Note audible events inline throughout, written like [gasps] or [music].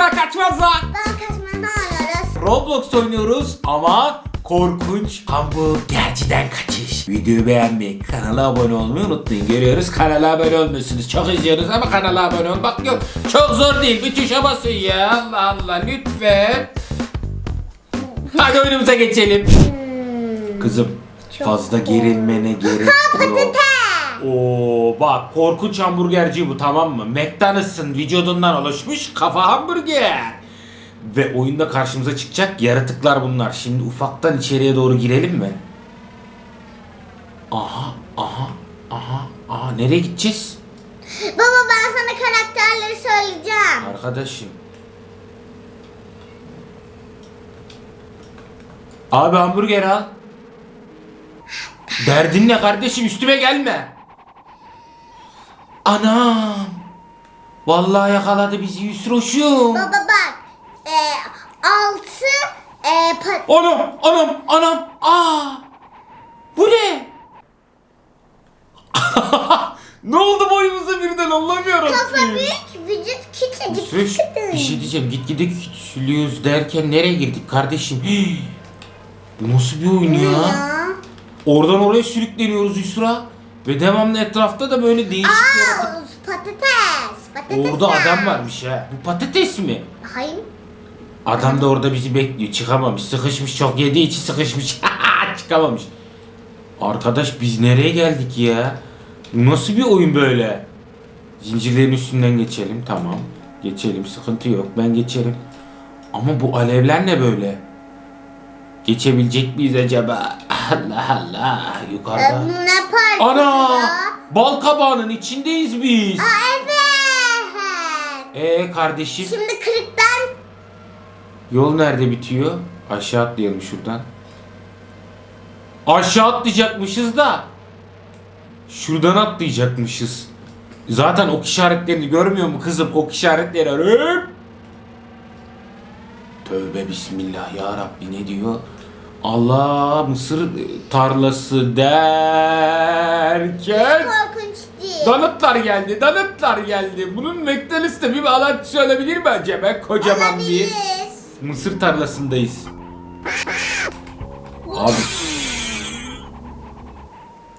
Yusra kaçmazla. Ben kaçmam ne oynuyoruz? Roblox oynuyoruz ama korkunç hamburgerciden kaçış. Videoyu beğenmeyi, kanala abone olmayı unutmayın. Görüyoruz kanala abone olmuyorsunuz. Çok izliyoruz ama kanala abone olmak yok. Çok zor değil. Bir tuşa basın ya. Allah Allah lütfen. Hadi oyunumuza geçelim. Kızım fazla gerilmene gerek yok. Oo bak korkunç hamburgerci bu tamam mı? McDonald's'ın vücudundan oluşmuş kafa hamburger. Ve oyunda karşımıza çıkacak yaratıklar bunlar. Şimdi ufaktan içeriye doğru girelim mi? Aha, aha, aha, aha. Nereye gideceğiz? Baba ben sana karakterleri söyleyeceğim. Arkadaşım. Abi hamburger al. Derdin ne kardeşim üstüme gelme. Anam. Vallahi yakaladı bizi Yusroş'um. Baba bak. E, altı e, Anam, anam, anam. Aa! Bu ne? [laughs] ne oldu boyumuza birden anlamıyorum. kafa büyük, vücut küçücük. Süreç bir şey diyeceğim. Gitgide küçülüyoruz derken nereye girdik kardeşim? [gasps] Bu nasıl bir oyun ya? Ya. Oradan oraya sürükleniyoruz Yusra. Ve devamlı etrafta da böyle değişik yaratık. Aa, patates. Patates. Orada adam varmış ha. Bu patates mi? Hayır. Adam da orada bizi bekliyor. Çıkamamış. Sıkışmış. Çok yediği için sıkışmış. [laughs] Çıkamamış. Arkadaş biz nereye geldik ya? Bu nasıl bir oyun böyle? Zincirlerin üstünden geçelim. Tamam. Geçelim. Sıkıntı yok. Ben geçerim. Ama bu alevler ne böyle? Geçebilecek miyiz acaba? [laughs] Allah Allah. Yukarıda. Ana! Bal kabağının içindeyiz biz. Aa, evet. Ee kardeşim. Şimdi kırıktan Yol nerede bitiyor? Aşağı atlayalım şuradan. Aşağı atlayacakmışız da. Şuradan atlayacakmışız. Zaten ok işaretlerini görmüyor mu kızım? Ok işaretleri. Tövbe bismillah ya Rabbi ne diyor? Allah mısır tarlası derken korkunç değil. Danıtlar geldi, danıtlar geldi. Bunun McDonald's'ta bir alakası olabilir mi acaba? Kocaman bir mısır tarlasındayız. Abi.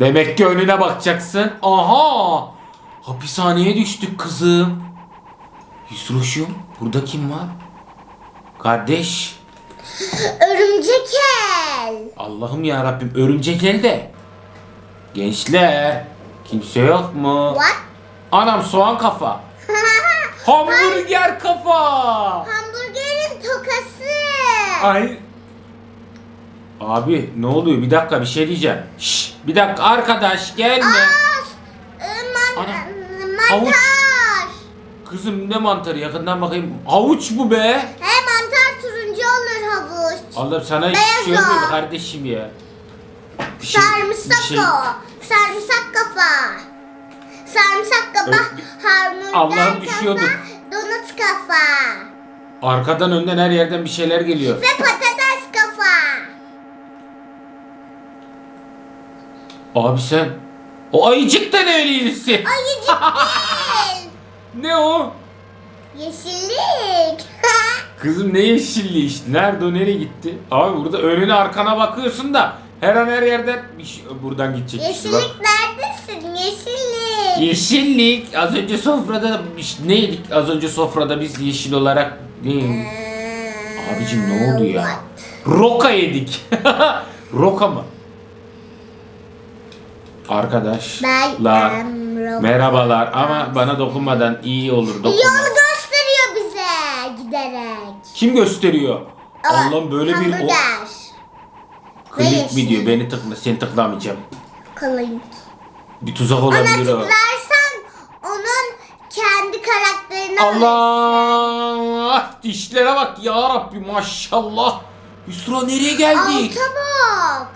Demek ki önüne bakacaksın. Aha! Hapishaneye düştük kızım. Yusruş'um burada kim var? Kardeş. Örümcek el. Allah'ım ya Rabbim örümcek elde. Gençler. Kimse yok mu? What? Anam soğan kafa. [laughs] Hamburger kafa. Hamburgerin tokası. Ay. Abi ne oluyor? Bir dakika bir şey diyeceğim. Şş, bir dakika arkadaş gelme. Aa, e, man- Ana, mantar. havuç. Kızım ne mantarı yakından bakayım. Havuç bu be. He mantar turuncu olur havuç. Allah'ım sana hiç Beyaz şey olmuyor o. kardeşim ya. Bir şey- Sarımsak bir şey- o. Sarımsak kafa. Sarımsak kafa. Hamburger Allah'ım düşüyorduk. Donut kafa. Arkadan önden her yerden bir şeyler geliyor. Ve patates kafa. Abi sen o ayıcık da ne öyleyse? Ayıcık [laughs] değil. Ne o? Yeşillik. Kızım ne yeşilliği işte. Nerede o nereye gitti? Abi burada önüne arkana bakıyorsun da her an her yerden bir şey- buradan gidecek. Yeşillik neredesin? Yeşillik. Yeşillik. Az önce sofrada işte ne yedik? Az önce sofrada biz yeşil olarak ne? Abicim ne oldu ya? Roka yedik. [laughs] Roka mı? Arkadaşlar. Ben. Merhabalar ama bana dokunmadan iyi olur Yol Kim gösteriyor? Allah'ım böyle bir o klik mi diyor beni tıkla seni tıklamayacağım. Kılınç. Bir tuzak Ona olabilir o. tıklarsan onun kendi karakterini. Allah! Dişlere bak ya Rabbi maşallah. Yusra nereye geldik? Alta bak.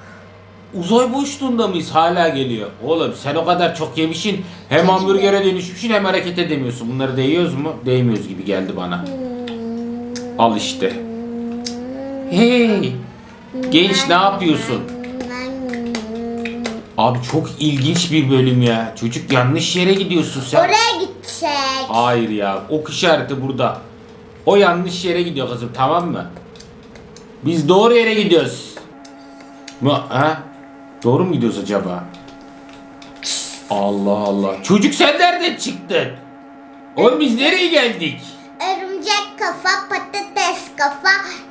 Uzay boşluğunda mıyız? Hala geliyor. Oğlum sen o kadar çok yemişsin. Hem hamburgere dönüşmüşsün hem hareket edemiyorsun. Bunları değiyoruz mu? Değmiyoruz gibi geldi bana. Al işte. Hey! Genç ne yapıyorsun? Abi çok ilginç bir bölüm ya. Çocuk yanlış yere gidiyorsun sen. Oraya gidecek. Hayır ya. Ok işareti burada. O yanlış yere gidiyor kızım tamam mı? Biz doğru yere gidiyoruz. Mu ha? Doğru mu gidiyoruz acaba? Allah Allah. Çocuk sen nereden çıktın? Oğlum biz nereye geldik? Kafa, patates kafa,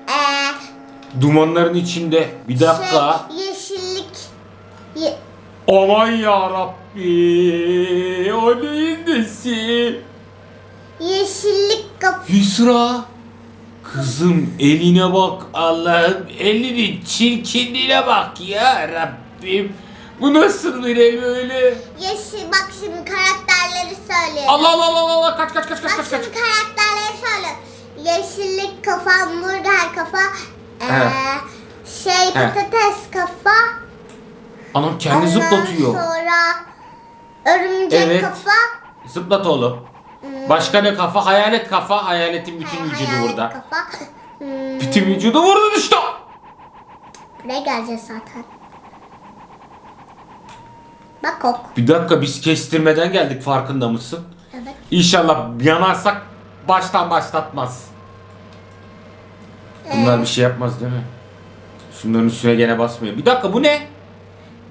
ee, Dumanların içinde. Bir dakika. şey, yeşillik. Ye- Aman ya Rabbi. O neyin nesi? yeşillik kafa. Yusra. Kızım eline bak Allah'ım elinin çirkinliğine bak ya Rabbim. Bu nasıl bir el öyle? Yeşil, bak şimdi karakterleri söylüyorum. Allah Allah Allah Allah kaç kaç kaç kaç Bak kaç kaç. şimdi karakterleri söylüyorum. Yeşillik kafa, hamburger kafa, ee, He. şey patates kafa. Anam kendi Ondan zıplatıyor. sonra örümcek Evet. kafa. Zıplat oğlum. Başka ne kafa? Hayalet kafa. Hayaletin bütün vücudu hayalet burada. Kafa. Hmm, Bütün vücudu vurdu işte. buraya geleceğiz zaten. Bak ok. Bir dakika biz kestirmeden geldik farkında mısın? Evet. İnşallah yanarsak baştan başlatmaz. Bunlar bir şey yapmaz değil mi? Şunların üstüne gene basmıyor. Bir dakika bu ne?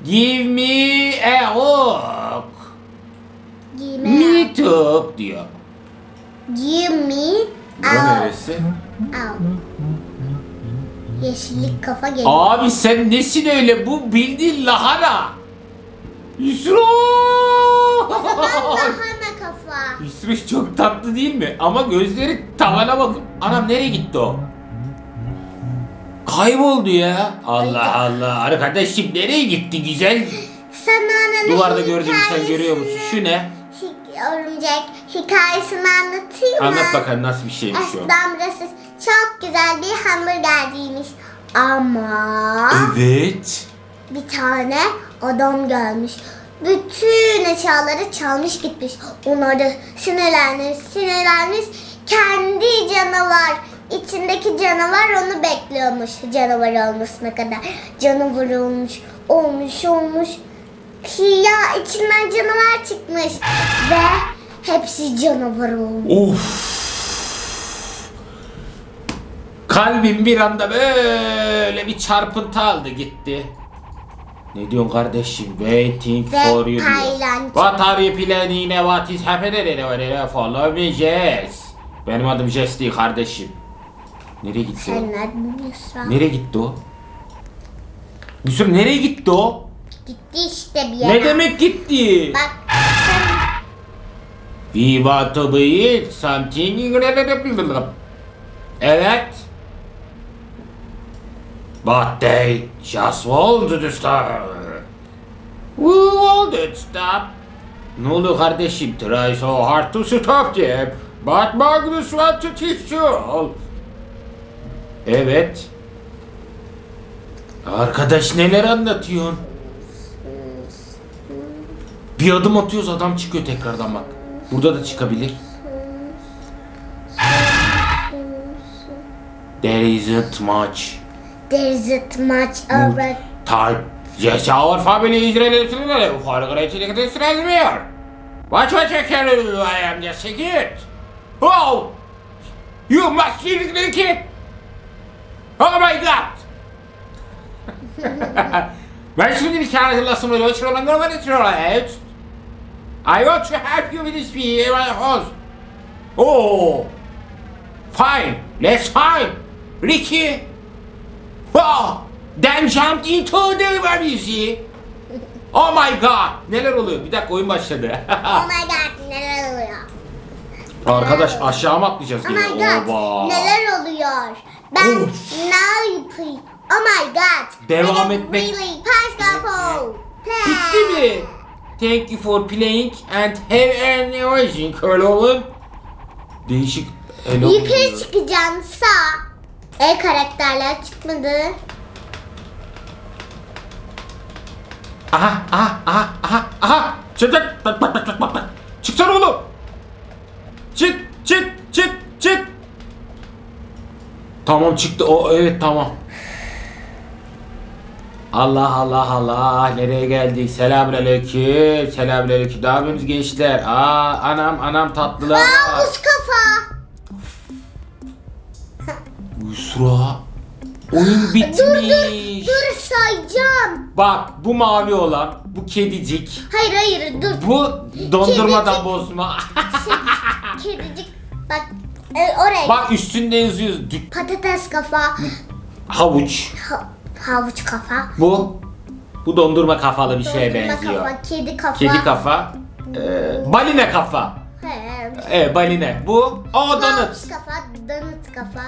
Give me a hook. Giyme. Me too diyor. Give me out. neresi? Yeşillik kafa geliyor. Abi sen nesin öyle? Bu bildiğin lahana. Yusra! Lahana kafa. Yusra çok tatlı değil mi? Ama gözleri tavana bakın. Anam nereye gitti o? Kayboldu ya. Allah Allah. Arkadaşım nereye gitti güzel? Ananın Duvarda gördüğümü sen görüyor musun? Şu ne? Örümcek hikayesini anlatayım mı? Anlat bakalım nasıl bir şeymiş o. Aslında burası çok güzel bir hamburgerciymiş. Ama Evet. bir tane adam gelmiş. Bütün eşyaları çalmış gitmiş. Onlar da sinirlenmiş, sinirlenmiş. Kendi canavar, içindeki canavar onu bekliyormuş canavar olmasına kadar. Canavar olmuş, olmuş, olmuş. Ya içinden canavar çıkmış. Ve hepsi canavar olmuş. Of. Kalbim bir anda böyle bir çarpıntı aldı gitti. Ne diyorsun kardeşim? Waiting Ve for you paylancı. What are you planning? What is happening? Follow me Jess. Benim adım Jess değil kardeşim. Nereye gitti Sen o? nereden biliyorsun? Nereye gitti o? Sürü nereye gitti o? Gitti işte bir yere. Ne demek gitti? Bak sen want to be something. Evet. But they just wanted to stop. We wanted to stop. Ne oluyor kardeşim? Try so hard to stop them. But Magnus want to teach you all. Evet. Arkadaş neler anlatıyorsun? Bir adım atıyoruz adam çıkıyor tekrardan bak. Burada da çıkabilir. There isn't much there isn't much over. time. Yes, our family is relatively for great Israel. Watch what you can do. I am just a kid. Oh! You must be the kid. Oh my god! [laughs] Ben şimdi bir kere hatırlasın öyle açıklamanı görmeni istiyorum. I want to help you with this fee, my host. Oh! Fine, let's fine. Ricky! Oh! Then jumped into the valley. Oh my god! Neler oluyor? Bir dakika oyun başladı. Oh my [laughs] god neler oluyor? Arkadaş aşağı mı atlayacağız Oh my god Oba. neler oluyor? Ben Of. now you play. Oh my god. Devam got etmek- Really. Play. Bitti mi? Thank you for playing and have an amazing oğlum. Değişik hello. Yukarı çıkacaksın sağ. E karakterler çıkmadı. Aha aha aha aha aha. Çık çık bak bak bak bak bak. Çıksana oğlum. Çık çık çık çık. Tamam çıktı o evet tamam. Allah Allah Allah nereye geldik? Selamünaleyküm. Selamünaleyküm. Ne yapıyorsunuz gençler? Aa anam anam tatlılar. Aa buz kafa. Tura. Oyun bitmiş. Dur dur dur sayacağım. Bak bu mavi olan, bu kedicik, Hayır hayır dur. bu dondurmadan Kedicik. bozma. [laughs] Kedicik bak e, oraya Bak üstünde yazıyor. dük- patates kafa, Havuç. ha- havuç kafa, Bu bu dondurma kafalı bir şeye dondurma benziyor. kafa, kedi kafa. Kedi kafa. Ee, balina kafa. He. Evet balina. Bu o Havuç donut. kafa, donut kafa,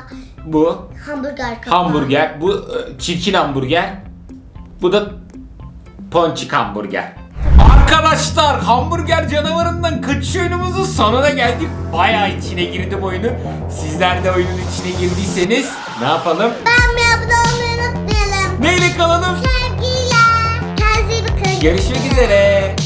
Bu hamburger kafa. hamburger. Bu e, çirkin hamburger. Bu da ponçik hamburger. Arkadaşlar hamburger canavarından kaçış oyunumuzun sonuna geldik. Bayağı içine girdim oyunu. Sizler de oyunun içine girdiyseniz ne yapalım? Beğenmeyi, abone olmayı unutmayalım. Neyle kalalım? Sevgiyle. Kendinize iyi bakın. Görüşmek üzere.